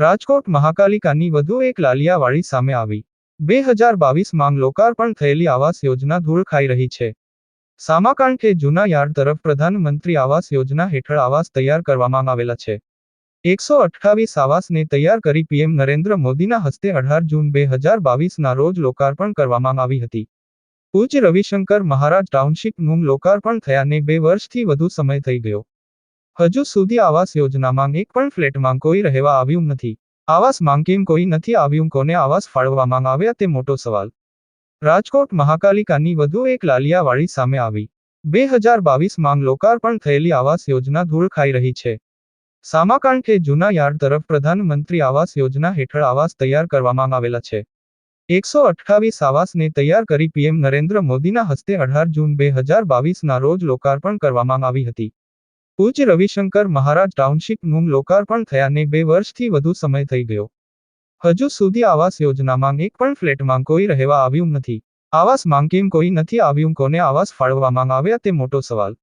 રાજકોટ મહાકાલિકાની વધુ એક લાલિયાવાળી સામે આવી. બે હજાર બાવીસ માંગ લોકાર્પણ થયેલી આવાસ યોજના ધૂળ ખાઈ રહી છે. સામાકાંઠે જૂના યાર્ડ તરફ પ્રધાનમંત્રી આવાસ યોજના હેઠળ આવાસ તૈયાર કરવામાં આવેલા છે. એકસો અઠ્ઠાવીસ આવાસને તૈયાર કરી પીએમ નરેન્દ્ર મોદીના હસ્તે અઢાર જૂન બે હજાર બાવીસના રોજ લોકાર્પણ કરવામાં આવી હતી. પૂજ્ય રવિશંકર મહારાજ ટાઉનશીપનું લોકાર્પણ થયાને બે વર્ષથી વધુ સમય થઈ ગયો. હજુ સુધી આવાસ યોજનામાં એક પણ ફ્લેટમાં કોઈ રહેવા આવ્યું નથી. આવાસ માંગ કેમ કોઈ નથી આવ્યું, કોને આવાસ ફાળવવામાં આવ્યા તે મોટો સવાલ. રાજકોટ મહાકાલિકાની વધુ એક લાલિયાવાળી સામે આવી. બે હજાર બાવીસમાં લોકાર્પણ થયેલી આવાસ યોજના ધૂળ ખાઈ રહી છે. સામાકાંડ કે જૂના યાર્ડ તરફ પ્રધાનમંત્રી આવાસ યોજના હેઠળ આવાસ તૈયાર કરવામાં આવેલા છે. એકસો અઠ્ઠાવીસ આવાસને તૈયાર કરી પીએમ નરેન્દ્ર મોદીના હસ્તે અઢાર જૂન બે હજાર બાવીસના રોજ લોકાર્પણ કરવામાં આવી હતી. પૂજ્ય રવિશંકર મહારાજ ટાઉનશીપનું લોકાર્પણ થયાને બે વર્ષથી વધુ સમય થઈ ગયો. હજુ સુધી આવાસ યોજનામાં એક પણ ફ્લેટમાં કોઈ રહેવા આવ્યું નથી. આવાસ માંગ કેમ કોઈ નથી આવ્યું કોને આવાસ ફાળવવામાં આવ્યા તે મોટો સવાલ.